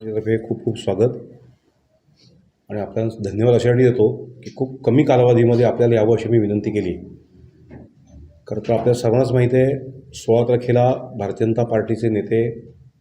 म्हणजे तर्फे खूप खूप स्वागत. आणि आपल्याला धन्यवाद अशासाठी देतो की खूप कमी कालावधीमध्ये आपल्याला यावं अशी मी विनंती केली. खरं तर आपल्या सर्वांनाच माहीत आहे सोळा तारखेला भारतीय जनता पार्टीचे नेते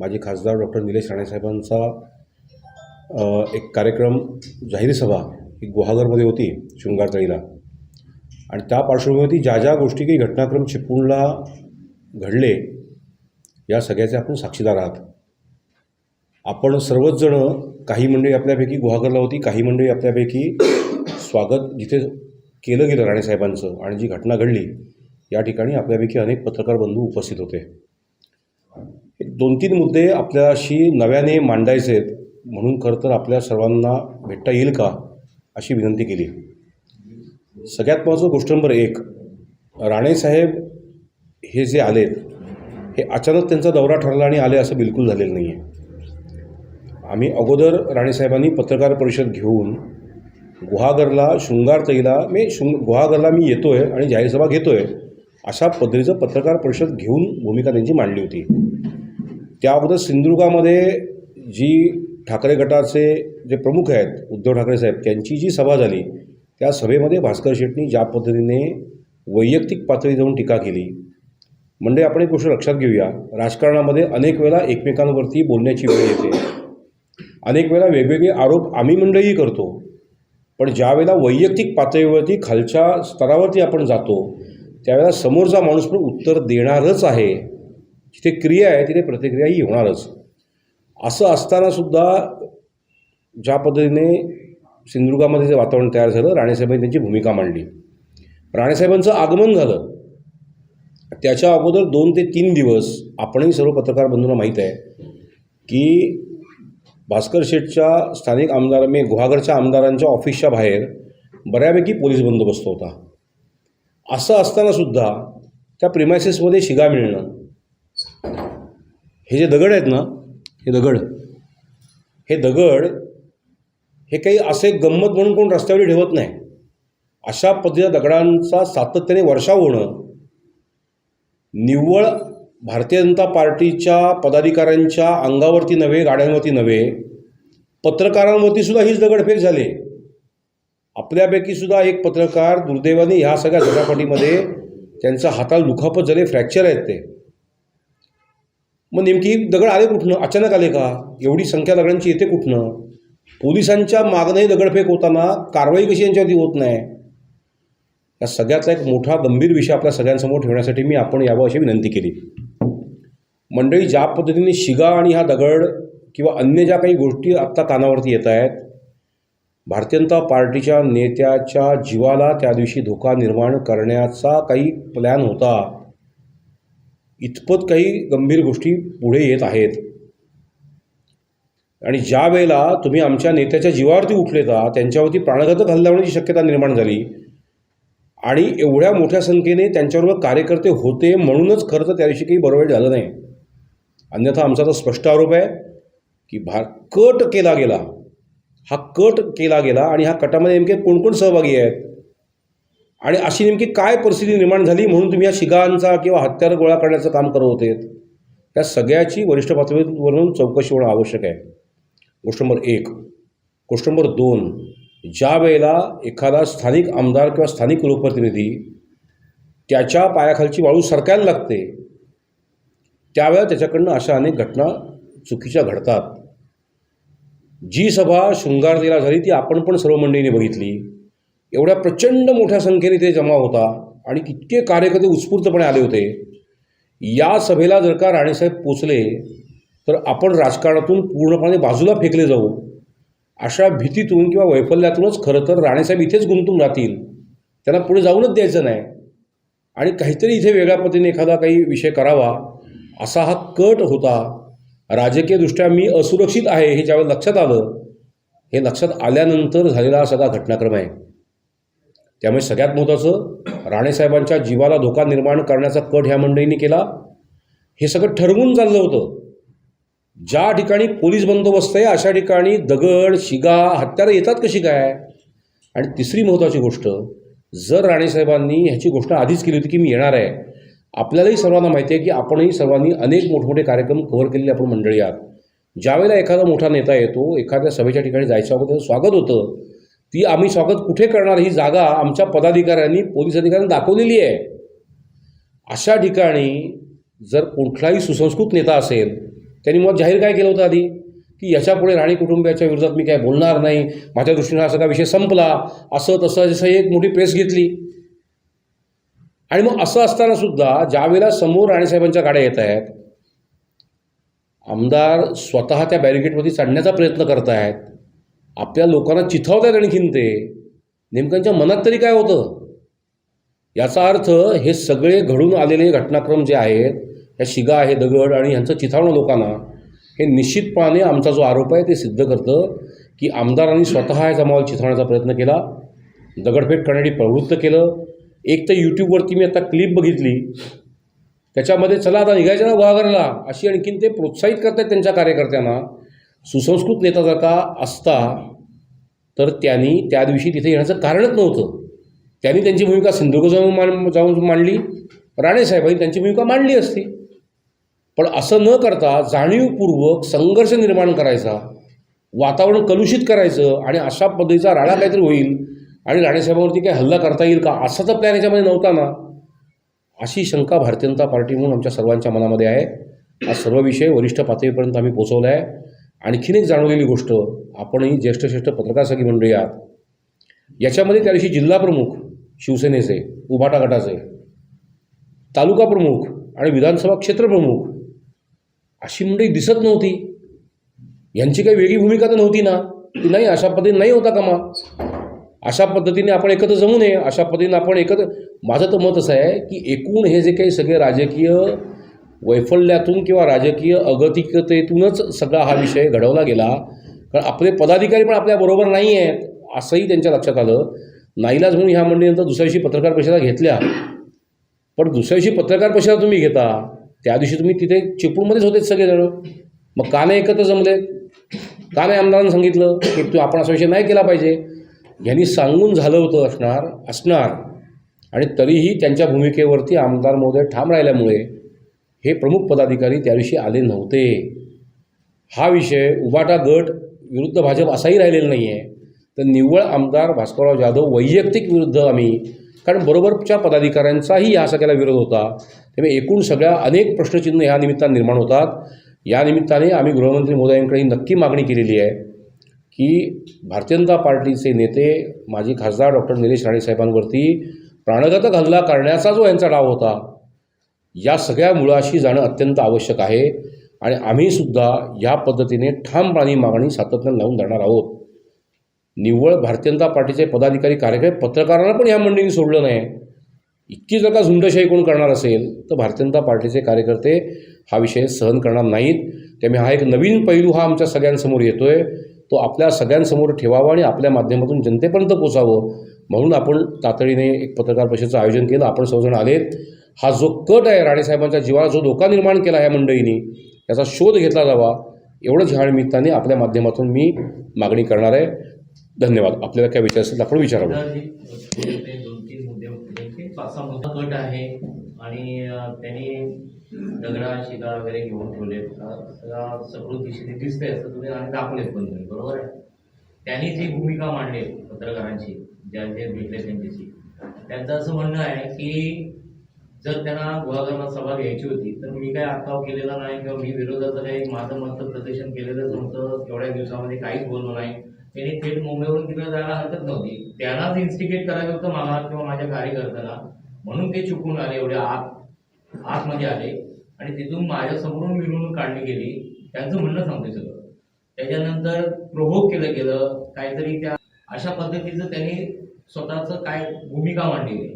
माजी खासदार डॉक्टर निलेश राणेसाहेबांचा एक कार्यक्रम जाहीर सभा ही गुहागरमध्ये होती शृंगारतळीला आणि त्या पार्श्वभूमीवरती ज्या ज्या गोष्टी काही घटनाक्रम चिपळूणला घडले या सगळ्याचे आपण साक्षीदार आहात. आपण सर्वच जणं काही मंडळी आपल्यापैकी गुहागरला होती काही मंडळी आपल्यापैकी स्वागत जिथे केलं गेलं राणेसाहेबांचं आणि जी घटना घडली या ठिकाणी आपल्यापैकी अनेक पत्रकार बंधू उपस्थित होते. एक दोन तीन मुद्दे आपल्याशी नव्याने मांडायचे आहेत म्हणून खरं तर आपल्या सर्वांना भेटता येईल का अशी विनंती केली. सगळ्यात महत्त्वाचं गोष्ट नंबर एक राणेसाहेब हे जे आलेत हे अचानक त्यांचा दौरा ठरला आणि आले असं बिलकुल झालेलं नाही आहे आम्ही अगोदर राणेसाहेबांनी पत्रकार परिषद घेऊन गुहागरला शृंगारतईला मी शृंग गुहागरला मी येतो आहे आणि जाहीर सभा घेतो आहे अशा पद्धतीचं पत्रकार परिषद घेऊन भूमिका त्यांची मांडली होती. त्या अगोदर सिंधुदुर्गामध्ये जी ठाकरे गटाचे जे प्रमुख आहेत उद्धव ठाकरे साहेब त्यांची जी सभा झाली त्या सभेमध्ये भास्कर शेट्टी ज्या पद्धतीने वैयक्तिक पातळी जाऊन टीका केली. म्हणजे आपण एक गोष्ट लक्षात घेऊया. राजकारणामध्ये अनेक वेळा एकमेकांवरती बोलण्याची वेळ येते. अनेक वेळा वेगवेगळे आरोप आम्ही मंडळी करतो. पण ज्यावेळेला वैयक्तिक पातळीवरती खालच्या स्तरावरती आपण जातो त्यावेळेला समोरचा माणूस पण उत्तर देणारच आहे. जिथे क्रिया आहे तिथे प्रतिक्रियाही होणारच. असं असतानासुद्धा ज्या पद्धतीने सिंधुदुर्गामध्ये जे वातावरण तयार झालं राणेसाहेबांनी त्यांची भूमिका मांडली. राणेसाहेबांचं आगमन झालं. त्याच्या अगोदर दोन ते तीन दिवस आपणही सर्व पत्रकार बंधूंना माहीत आहे की भास्कर शेठच्या स्थानिक आमदार मी गुहागरच्या आमदारांच्या ऑफिसच्या बाहेर बऱ्यापैकी पोलीस बंदोबस्त होता. असं असतानासुद्धा त्या प्रिमायसेसमध्ये शिगा मिळणं हे जे दगड आहेत ना हे दगड हे दगड हे काही असे गंमत म्हणून कोण रस्त्यावर ठेवत नाही. अशा पद्धतीच्या दगडांचा सातत्याने वर्षाव होणं निव्वळ भारतीय जनता पार्टीच्या पदाधिकाऱ्यांच्या अंगावरती नव्हे गाड्यांवरती नव्हे पत्रकारांवरती सुद्धा हीच दगडफेक झाली. आपल्यापैकी सुद्धा एक पत्रकार दुर्दैवाने ह्या सगळ्या झटापटीमध्ये त्यांचा हाताला दुखापत झाले फ्रॅक्चर आहेत ते. मग नेमकी दगड आले कुठनं? अचानक आले का? एवढी संख्या दगडांची येते कुठनं? पोलिसांच्या मागणंही दगडफेक होताना कारवाई कशी यांच्यावरती होत नाही? या सगळ्यातला एक मोठा गंभीर विषय आपल्या सगळ्यांसमोर ठेवण्यासाठी मी आपण यावं अशी विनंती केली. मंडळी ज्या पद्धतीने शिगा आणि हा दगड किंवा अन्य ज्या काही गोष्टी आत्ता कानावरती येत आहेत भारतीय जनता पार्टीच्या नेत्याच्या जीवाला त्या दिवशी धोका निर्माण करण्याचा काही प्लॅन होता. इतपत काही गंभीर गोष्टी पुढे येत आहेत. आणि ज्या वेळेला तुम्ही आमच्या नेत्याच्या जीवावरती उठलेता त्यांच्यावरती प्राणघातक हल्ला होण्याची शक्यता निर्माण झाली. आणि एवढ्या मोठ्या संख्येने त्यांच्याबरोबर कार्यकर्ते होते म्हणूनच खरं तर त्या दिवशी काही बरोबर झालं नाही. अन्यथा आमचा तर स्पष्ट आरोप आहे की भा कट केला गेला. हा कट केला गेला आणि ह्या कटामध्ये नेमके कोणकोण सहभागी आहेत? आणि अशी नेमकी काय परिस्थिती निर्माण झाली म्हणून तुम्ही या शिगांचा किंवा हत्यार गोळा करण्याचं काम करत होते? त्या सगळ्याची वरिष्ठ पातळीवरून चौकशी होणं आवश्यक आहे. गोष्ट नंबर एक. गोष्ट नंबर दोन. ज्या वेळेला एखादा स्थानिक आमदार किंवा स्थानिक लोकप्रतिनिधी त्याच्या पायाखालची वाळू सरकायला लागते त्यावेळेला त्याच्याकडनं अशा अनेक घटना चुकीच्या घडतात. जी सभा शृंगारतेला झाली ती आपण पण सर्व मंडळीने बघितली. एवढ्या प्रचंड मोठ्या संख्येने ते जमा होता आणि इतके कार्यकर्ते उत्स्फूर्तपणे आले होते. या सभेला जर का राणेसाहेब पोचले तर आपण राजकारणातून पूर्णपणे बाजूला फेकले जाऊ. अशा भीतीतून किंवा वैफल्यातूनच खरं तर राणेसाहेब इथेच गुंतून राहतील. त्यांना पुढे जाऊनच द्यायचं नाही. आणि काहीतरी इथे वेगळ्या पद्धतीने एखादा काही विषय करावा. असा हा कट होता. राजकीयदृष्ट्या मी असुरक्षित आहे हे ज्यावेळेस लक्षात आलं हे लक्षात आल्यानंतर झालेला हा सगळा घटनाक्रम आहे. त्यामुळे सगळ्यात महत्त्वाचं राणेसाहेबांच्या जीवाला धोका निर्माण करण्याचा कट ह्या मंडळींनी केला. हे सगळं ठरवून चाललं होतं. ज्या ठिकाणी पोलीस बंदोबस्त आहे अशा ठिकाणी दगड शिगा हत्यारं येतात कशी काय? आणि तिसरी महत्त्वाची गोष्ट जर राणेसाहेबांनी ह्याची गोष्ट आधीच केली होती की मी येणार आहे आपल्यालाही सर्वांना माहिती आहे की आपणही सर्वांनी अनेक मोठमोठे कार्यक्रम कव्हर केलेले आपण मंडळी आहात. ज्यावेळेला एखादा मोठा नेता येतो एखाद्या सभेच्या ठिकाणी जायचं अगोदर स्वागत होतं ती आम्ही स्वागत कुठे करणार ही जागा आमच्या पदाधिकाऱ्यांनी पोलीस अधिकाऱ्यांनी दाखवलेली आहे. अशा ठिकाणी जर कुठलाही सुसंस्कृत नेता असेल त्यांनी मग जाहीर काय केलं होतं आधी? की याच्यापुढे राणी कुटुंबियाच्या विरोधात मी काय बोलणार नाही माझ्या दृष्टीनं हा सगळा विषय संपला असं तसं जसं एक मोठी प्रेस घेतली. आणि मग असं असताना सुद्धा ज्यावेळेला समोर राणेसाहेबांच्या गाड्या येत आहेत आमदार स्वतः त्या बॅरिकेडवरती चढण्याचा प्रयत्न करत आहेत आपल्या लोकांना चिथावत आहेत आणखीन ते नेमक्यांच्या मनात तरी काय होतं? याचा अर्थ हे सगळे घडून आलेले घटनाक्रम जे आहेत या शिगा आहे दगड आणि ह्यांचं चिथावणं लोकांना हे निश्चितपणे आमचा जो आरोप आहे ते सिद्ध करतं की आमदारांनी स्वतः या जमावाला चिथावण्याचा प्रयत्न केला दगडफेक करण्यासाठी प्रवृत्त केलं एक तर यूट्यूबवरती मी आता क्लिप बघितली. त्याच्यामध्ये चला आता निघायच्या ना गुहागरला. अशी आणखीन ते प्रोत्साहित करतात त्यांच्या कार्यकर्त्यांना. सुसंस्कृत नेता जर का असता तर त्यांनी त्या दिवशी तिथे येण्याचं कारणच नव्हतं. त्यांनी त्यांची भूमिका सिंधुदुर्ग जाऊन मान जाऊन मांडली. राणेसाहेबांनी त्यांची भूमिका मांडली असती. पण असं न करता जाणीवपूर्वक संघर्ष निर्माण करायचा वातावरण कलुषित करायचं आणि अशा पद्धतीचा राडा काहीतरी होईल आणि राणेसाहेबांवरती काही हल्ला करता येईल का? असाचा प्लॅन याच्यामध्ये नव्हता ना. अशी शंका भारतीय जनता पार्टी म्हणून आमच्या सर्वांच्या मनामध्ये आहे. हा सर्व विषय वरिष्ठ पातळीपर्यंत आम्ही पोचवला आहे. आणखीन एक जाणवलेली गोष्ट आपणही ज्येष्ठ श्रेष्ठ पत्रकार सगळी मंडळी आहात. याच्यामध्ये त्या दिवशी जिल्हा प्रमुख शिवसेनेचे उभाटा गटाचे तालुका प्रमुख आणि विधानसभा क्षेत्रप्रमुख अशी मंडळी दिसत नव्हती. यांची काही वेगळी भूमिका तर नव्हती ना? की नाही अशा पद्धतीने नाही होता कामा. अशा पद्धतीने आपण एकत्र जमू नये अशा पद्धतीने आपण एकत्र माझं तर मत असं आहे की एकूण हे जे काही सगळे राजकीय वैफल्यातून किंवा राजकीय अगतिकतेतूनच सगळा हा विषय घडवला गेला. कारण आपले पदाधिकारी पण आपल्याबरोबर नाही आहेत असंही त्यांच्या लक्षात आलं. नाईलाज म्हणून ह्या मंडळीनंतर दुसऱ्या दिवशी पत्रकार परिषदा घेतल्या. पण दुसऱ्या दिवशी पत्रकार परिषदा तुम्ही घेता त्या दिवशी तुम्ही तिथे चिपळूणमध्येच होते सगळेजण. मग का नाही एकत्र जमले? का नाही आमदारांनी सांगितलं की तू आपण असा विषय नाही केला पाहिजे? यांनी सांगून झालं होतं असणार असणार. आणि तरीही त्यांच्या भूमिकेवरती आमदार महोदय ठाम राहिल्यामुळे हे प्रमुख पदाधिकारी त्या दिवशी आले नव्हते. हा विषय उबाटा गट विरुद्ध भाजप असाही राहिलेला नाही आहे तर निव्वळ आमदार भास्करराव जाधव वैयक्तिक विरुद्ध आम्ही कारण बरोबरच्या पदाधिकाऱ्यांचाही ह्या सगळ्याला विरोध होता. त्यामुळे एकूण सगळ्या अनेक प्रश्नचिन्ह ह्या निमित्तानं निर्माण होतात. या निमित्ताने आम्ही गृहमंत्री महोदयांकडे नक्की मागणी केलेली आहे. की भारतीय जनता पार्टीचे नेते माजी खासदार डॉक्टर निलेश राणेसाहेबांवरती प्राणघातक हल्ला करण्याचा जो यांचा डाव होता या सगळ्या मुळाशी जाणं अत्यंत आवश्यक आहे. आणि आम्हीसुद्धा या पद्धतीने ठामपणाने मागणी सातत्यानं लावून धरणार आहोत. निव्वळ भारतीय जनता पार्टीचे पदाधिकारी कार्यकर्ते पत्रकारांना पण ह्या मंडळींनी सोडलं नाही. इतकी जर का झुंडशाही कोण करणार असेल तर भारतीय जनता पार्टीचे कार्यकर्ते हा विषय सहन करणार नाहीत. त्यामुळे हा एक नवीन पैलू हा आमच्या सगळ्यांसमोर येतोय. तो आपल्या सगळ्यांसमोर ठेवावा आणि आपल्या माध्यमातून जनतेपर्यंत पोचावं म्हणून आपण तातडीने एक पत्रकार परिषदेचं आयोजन केलं. आपण सर्वजण आलेत. हा जो कट आहे राणेसाहेबांच्या जीवाला जो धोका निर्माण केला ह्या मंडळींनी याचा शोध घेतला जावा. एवढंच ह्या निमित्ताने आपल्या माध्यमातून मी मागणी करणार आहे. धन्यवाद. आपल्याला काय विचार असेल आपण विचारावं. दोन तीन मुद्दे पाच सहा मुद्दा आहे आणि त्यांनी दगडा शिगा वगैरे घेऊन ठेवले. सगळा सगळं दिशेने दिसतंय असं तुम्ही आणि दाखवलेत पण तुम्ही बरोबर आहे? त्यांनी जी भूमिका मांडली पत्रकारांची ज्या जे भेटले त्यांच्याशी त्यांचं असं म्हणणं आहे की जर त्यांना गुहागरणात सभा घ्यायची होती तर मी काय अटकाव केलेला नाही किंवा मी विरोधाचं काही माझं मत प्रदर्शन केलेलंच नव्हतं एवढ्या दिवसामध्ये काहीच बोललो नाही. त्यांनी थेट मुंबईवरून तिकडे जायला हरकत नव्हती. त्यांनाच इन्स्टिगेट करायचं होतं मला किंवा माझ्या कार्यकर्त्यांना म्हणून ते चुकून आले एवढ्या आत आतमध्ये आले आणि तिथून माझ्या समोरून मिरवणूक काढली गेली त्यांचं म्हणणं सांगतोय सगळं. त्याच्यानंतर प्रोव्होक केलं गेलं काहीतरी त्या अशा पद्धतीचं त्यांनी स्वतःचं काय भूमिका मांडलेली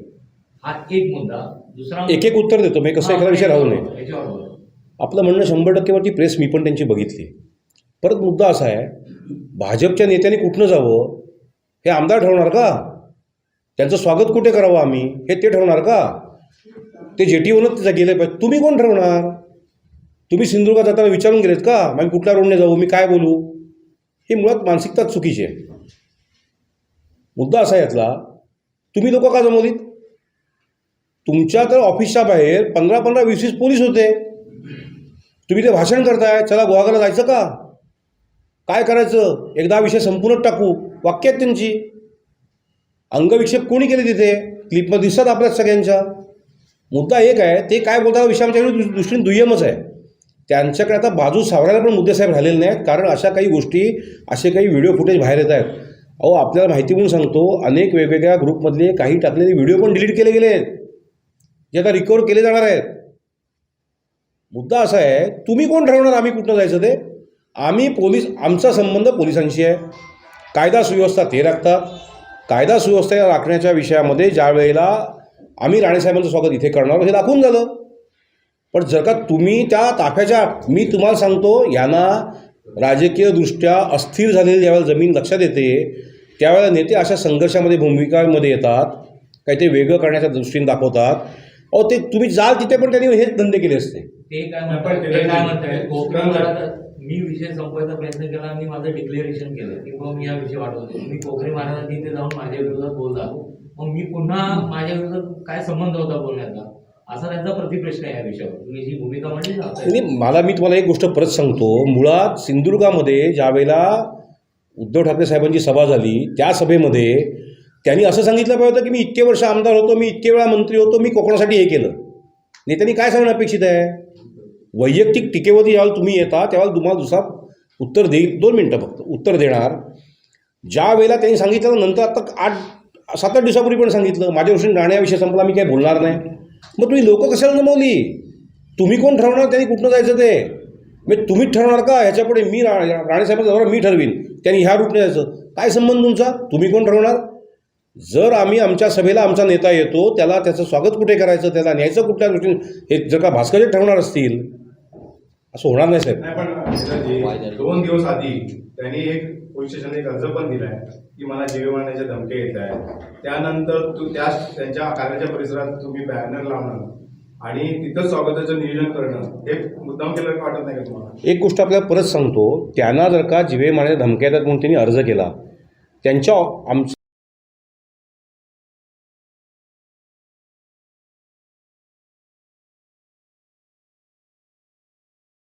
हा एक मुद्दा. दुसरा एक एक उत्तर देतो मी कसं एखादा विषय राहू नये. आपलं म्हणणं शंभर टक्केवरती प्रेस मी पण त्यांची बघितली. परत मुद्दा असा आहे भाजपच्या नेत्यांनी कुठनं जावं? हे आमदार ठरवणार का? त्यांचं स्वागत कुठे करावं आम्ही? हे ते ठरवणार का? ते जेटीवरच तिथं गेले पाहिजे. तुम्ही कोण ठरवणार? तुम्ही सिंधुदुर्गात जाताना विचारून गेलेत का? मग कुठल्या रोडने जाऊ? मी काय बोलू? ही मुळात मानसिकताच चुकीची आहे. मुद्दा असा यातला तुम्ही लोक का जमवलीत? तुमच्या तर ऑफिसच्या बाहेर पंधरा पंधरा वीस वीस पोलीस होते. तुम्ही ते भाषण करताय चला गुहागरला जायचं का? काय करायचं? एकदा विषय संपूर्ण टाकू. वाक्य आहेत त्यांची. अंगविक्षेप कोणी केले तिथे? क्लिपमध्ये दिसतात आपल्या सगळ्यांच्या. मुद्दा एक आहे ते काय बोलतात विषय आमच्याकडे दृष्टीने दुय्यमच आहे. त्यांच्याकडे आता बाजू सावरायला पण मुद्दे साहेब राहिलेले नाहीत कारण अशा काही गोष्टी असे काही व्हिडिओ फुटेज बाहेर येत आहेत. अहो आपल्याला माहिती म्हणून सांगतो अनेक वेगवेगळ्या ग्रुपमधले काही टाकलेले व्हिडिओ पण डिलीट केले गेले आहेत जे आता रिकवर केले जाणार आहेत. मुद्दा असा आहे तुम्ही कोण ठरवणार आम्ही कुठनं जायचं ते? आम्ही पोलीस आमचा संबंध पोलिसांशी आहे. कायदा सुव्यवस्था ते राखतात. कायदा सुव्यवस्था राखण्याच्या विषयामध्ये ज्या वेळेला आम्ही राणेसाहेबांचं स्वागत इथे करणार हे दाखवून झालं. पण जर का तुम्ही त्या ताफ्याच्या मी तुम्हाला सांगतो यांना राजकीयदृष्ट्या अस्थिर झालेली ज्यावेळेला जमीन लक्षात येते त्यावेळेला नेते अशा संघर्षामध्ये भूमिकांमध्ये येतात काही ते वेगळं करण्याच्या दृष्टीने दाखवतात. अहो ते तुम्ही जाल तिथे पण त्यांनी हेच धंदे केले असते. ते काय म्हणतात मी विषय संपवायचा प्रयत्न केला आणि माझं डिक्लेरेशन केलं की मग मी हा विषय वाढवतो मी कोकणी महाराजांनी इथे जाऊन माझ्या विरोधात बोलला मग मी पुन्हा माझ्या विरोधात काय संबंध होता बोलण्याचा? असा त्यांचा प्रतिप्रश्न आहे या विषयावर. तुम्ही जी भूमिका म्हणली मला मी तुम्हाला एक गोष्ट परत सांगतो. मुळात सिंधुदुर्गामध्ये ज्यावेळेला उद्धव ठाकरे साहेबांची सभा झाली त्या सभेमध्ये त्यांनी असं सांगितलं पाहिजे होतं की मी इतके वर्ष आमदार होतो मी इतके वेळा मंत्री होतो मी कोकणासाठी हे केलं. नेत्यांनी काय सांगणं अपेक्षित आहे? वैयक्तिक टीकेवरती ज्यावेळेला तुम्ही येता त्यावेळेला तुम्हाला दुसरा उत्तर देईल. दोन मिनटं फक्त. उत्तर देणार. ज्या वेळेला त्यांनी सांगितलं नंतर आता आठ सात आठ दिवसापूर्वी पण सांगितलं माझ्या दृष्टीने गाण्याविषयी संपला मी काही बोलणार नाही. मग तुम्ही लोक कशाला नमवली? तुम्ही कोण ठरवणार त्यांनी कुठनं जायचं ते? म्हणजे तुम्हीच ठरवणार का? ह्याच्यापुढे मी रा राणेसाहेबांचा दौरा मी ठरवीन. त्यांनी ह्या रूटने जायचं. काय संबंध तुमचा? तुम्ही कोण ठरवणार? जर आम्ही आमच्या सभेला आमचा नेता येतो त्याला त्याचं स्वागत कुठे करायचं त्याला न्यायचं कुठल्या दृष्टीने हे जर का भास्करचे ठरवणार असतील असं होणार नाही साहेब. दोन दिवस आधी त्यांनी एक पोलीस स्टेशनने एक अर्ज पण दिला आहे की मला जीवे मारण्याच्या धमक्या येत आहे त्यानंतर तू त्या त्यांच्या कार्याच्या परिसरात तुम्ही बॅनर लावणं आणि तिथं स्वागताचं नियोजन करणं हे मुद्दाम केलं वाटत नाही का तुम्हाला? एक गोष्ट आपल्याला परत सांगतो त्यांना जर का जीवे मारण्याच्या धमक्या येतात म्हणून त्यांनी अर्ज केला त्यांच्या आमच्या